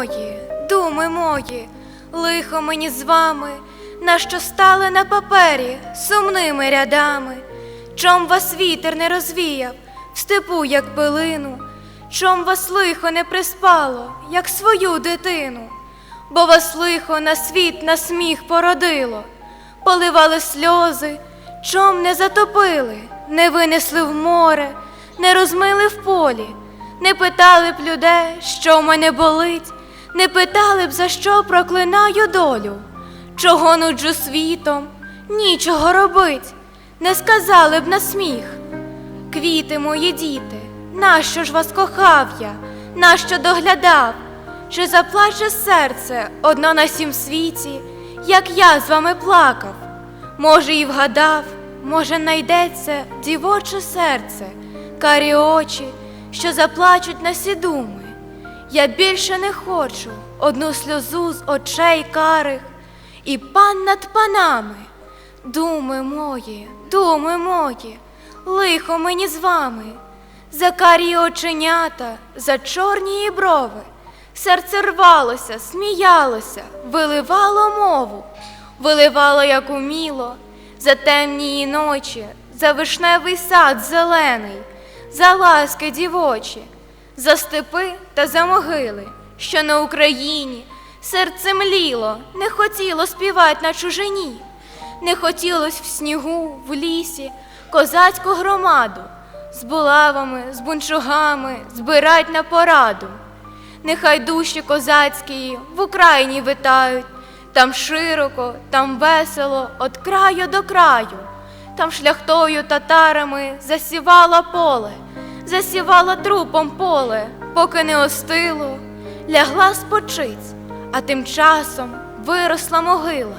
мої, думи мої, лихо мені з вами, нащо стали на папері сумними рядами, чом вас вітер не розвіяв в степу, як пилину, чом вас лихо не приспало, як свою дитину, бо вас лихо на світ на сміх породило, поливали сльози, чом не затопили, не винесли в море, не розмили в полі. Не питали б людей, що в мене болить, не питали б, за що проклинаю долю, чого нуджу світом, нічого робить, не сказали б на сміх. Квіти мої діти, нащо ж вас кохав я, нащо доглядав? Чи заплаче серце одно на сім світі, як я з вами плакав? Може, і вгадав, може, найдеться дівоче серце, карі очі, що заплачуть на сі думи. Я більше не хочу одну сльозу з очей карих, і пан над панами. Думи мої, думи мої, лихо мені з вами, за карі оченята, за чорні брови. Серце рвалося, сміялося, виливало мову, виливало, як уміло, за темні ночі, за вишневий сад зелений, за ласки дівочі, за степи та за могили, що на Україні. Серце мліло, не хотіло співати на чужині, не хотілось в снігу, в лісі, козацьку громаду, з булавами, з бунчугами збирать на пораду. Нехай душі козацькі в Україні витають, там широко, там весело, от краю до краю, там шляхтою татарами засівало поле, засівало трупом поле, поки не остило, лягла спочиць, а тим часом виросла могила,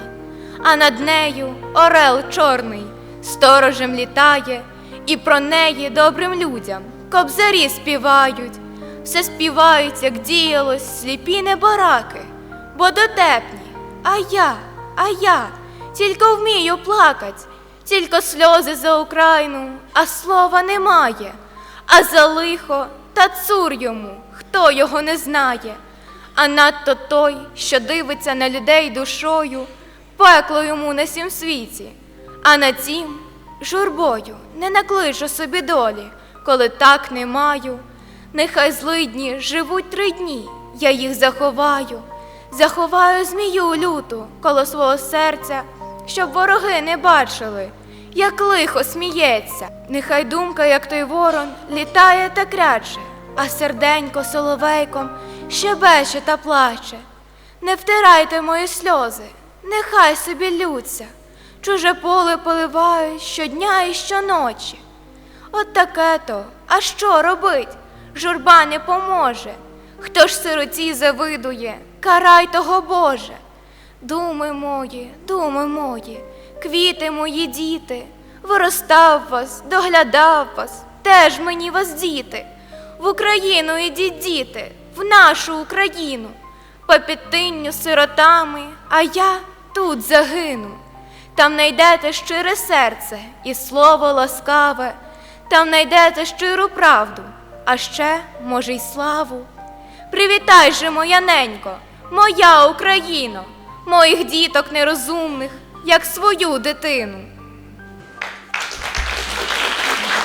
а над нею орел чорний сторожем літає, і про неї добрим людям кобзарі співають. Все співають, як діялось, сліпі небараки, бо дотепні, а я, а я тільки вмію плакать, тільки сльози за Україну, а слова немає, а за лихо та цур йому, хто його не знає, а надто той, що дивиться на людей душою, пекло йому на сім світі, а на тім журбою не накличу собі долі, коли так не маю. Нехай злидні живуть три дні, я їх заховаю, заховаю змію люту коло свого серця, щоб вороги не бачили, як лихо сміється. Нехай думка, як той ворон, літає та кряче, а серденько соловейком щебече та плаче. Не втирайте мої сльози, нехай собі лються, чуже поле поливають щодня і щоночі. От таке то, а що робить? Журба не поможе. Хто ж сироті завидує, карай того Боже. Думи мої, думи мої, квіти мої діти, виростав вас, доглядав вас, теж мені вас діти. В Україну ідіть діти, в нашу Україну, по підтинню сиротами, а я тут загину. Там найдете щире серце і слово ласкаве, там найдете щиру правду, а ще, може, й славу. Привітай же, моя ненько, моя Україно, моїх діток нерозумних, як свою дитину.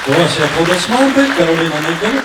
Ваші аплодисменти, Кароліна Ніколь.